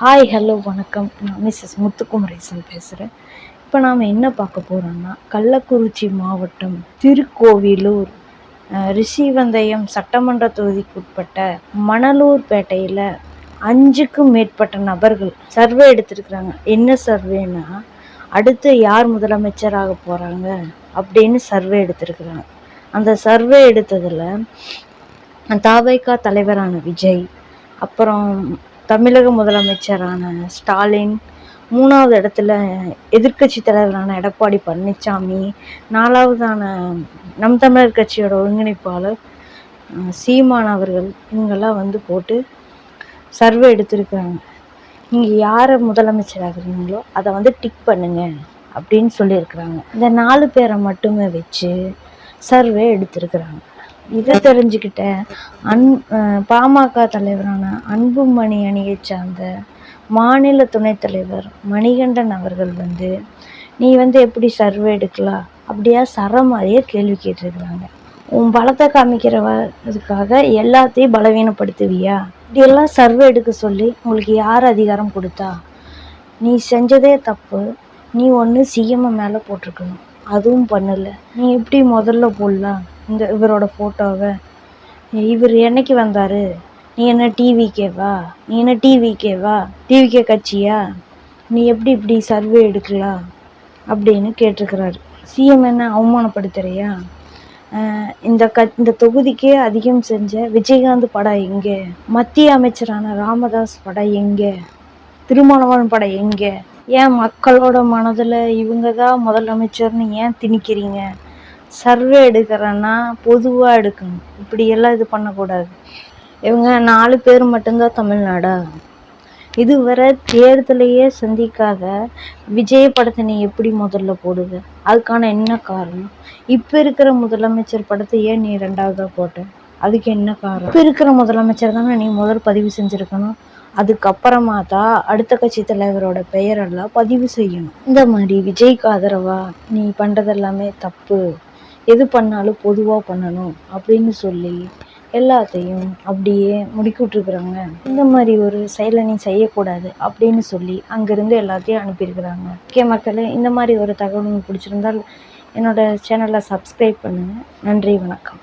Hi hello வணக்கம். நான் Mrs Muthukumaresan பேசுகிறேன் இப்போ நாம் என்ன பார்க்க போகிறோம்னா கள்ளக்குறிச்சி மாவட்டம் திருக்கோவிலூர் ரிஷிவந்தயம் சட்டமன்ற தொகுதிக்குட்பட்ட மணலூர்பேட்டையில் அஞ்சுக்கும் மேற்பட்ட நபர்கள் சர்வே எடுத்திருக்கிறாங்க. என்ன சர்வேனா அடுத்து யார் முதலமைச்சராக போகிறாங்க அப்படின்னு சர்வே எடுத்திருக்கிறாங்க. அந்த சர்வே எடுத்ததில் தாவைக்கா தலைவரான விஜய் அப்புறம் தமிழக முதலமைச்சரான ஸ்டாலின் மூணாவது இடத்துல எதிர்க்கட்சி தலைவரான எடப்பாடி பழனிசாமி நாலாவதான நம் தமிழர் கட்சியோட ஒருங்கிணைப்பாளர் சீமான் அவர்கள் இவங்கெல்லாம் வந்து போட்டு சர்வே எடுத்திருக்கிறாங்க நீங்கள் யாரை முதலமைச்சராகிறீங்களோ அதை வந்து டிக் பண்ணுங்க அப்படின்னு சொல்லியிருக்கிறாங்க. இந்த நாலு பேரை மட்டுமே வச்சு சர்வே எடுத்திருக்கிறாங்க. இதை தெரிஞ்சுக்கிட்ட அன் பாமக தலைவரான அன்புமணி அணியை சார்ந்த மாநில துணைத் தலைவர் மணிகண்டன் அவர்கள் வந்து நீ வந்து எப்படி சர்வே எடுக்கலாம்? அப்படியா சர மாதிரியே கேள்வி கேட்டிருக்கிறாங்க. உன் பலத்தை காமிக்கிறவ இதுக்காக எல்லாத்தையும் பலவீனப்படுத்துவியா? இப்படியெல்லாம் சர்வே எடுக்க சொல்லி உங்களுக்கு யார் அதிகாரம் கொடுத்தா? நீ செஞ்சதே தப்பு. நீ ஒன்று சிஎம்ஐ மேலே போட்டிருக்கணும். அதுவும் பண்ணலை. நீ எப்படி முதல்ல போடலாம்? இந்த இவரோட ஃபோட்டோவை இவர் என்னைக்கு வந்தார்? நீ என்ன டிவிக்கேவா நீ என்ன டிவிக்கேவா டிவிகே கட்சியா? நீ எப்படி இப்படி சர்வே எடுக்கலாம்? அப்படின்னு கேட்டிருக்கிறாரு. சிஎம் என்ன அவமானப்படுத்துறியா? இந்த க இந்த தொகுதிக்கே அதிகம் செஞ்ச விஜயகாந்த் படம் எங்கே? மத்திய அமைச்சரான ராமதாஸ் படம் எங்கே? திருமாவளவன் படம் எங்கே? ஏன் மக்களோட மனதில் இவங்க தான் முதலமைச்சர்னு ஏன் திணிக்கிறீங்க? சர்வே எடுக்கிறேன்னா பொதுவாக எடுக்கணும். இப்படியெல்லாம் இது பண்ணக்கூடாது. இவங்க நாலு பேர் மட்டும்தான் தமிழ்நாடா? இதுவரை தேர்தலையே சந்திக்காத விஜய் படத்தை நீ எப்படி முதல்ல போடுவ அதுக்கான என்ன காரணம்? இப்போ இருக்கிற முதலமைச்சர் படத்தை ஏன் நீ ரெண்டாவதாக போட்ட? அதுக்கு என்ன காரணம்? இப்போ இருக்கிற முதலமைச்சர் தானே நீ முதல் பதிவு செஞ்சுருக்கணும். அதுக்கப்புறமா தான் அடுத்த கட்சி தலைவரோட பெயரெல்லாம் பதிவு செய்யணும். இந்த மாதிரி விஜய்க்கு ஆதரவா நீ பண்ணுறது எல்லாமே தப்பு. எது பண்ணாலும் பொதுவாக பண்ணணும் அப்படின்னு சொல்லி எல்லாத்தையும் அப்படியே முடுக்கிவிட்ருக்குறாங்க இந்த மாதிரி ஒரு செயலை நீ செய்யக்கூடாது அப்படின்னு சொல்லி அங்கேருந்து எல்லாத்தையும் அனுப்பியிருக்கிறாங்க. ஓகே மக்களே இந்த மாதிரி ஒரு தகவல் உங்களுக்கு பிடிச்சிருந்தால் என்னோடய சேனலை சப்ஸ்கிரைப் பண்ணுங்கள் நன்றி வணக்கம்.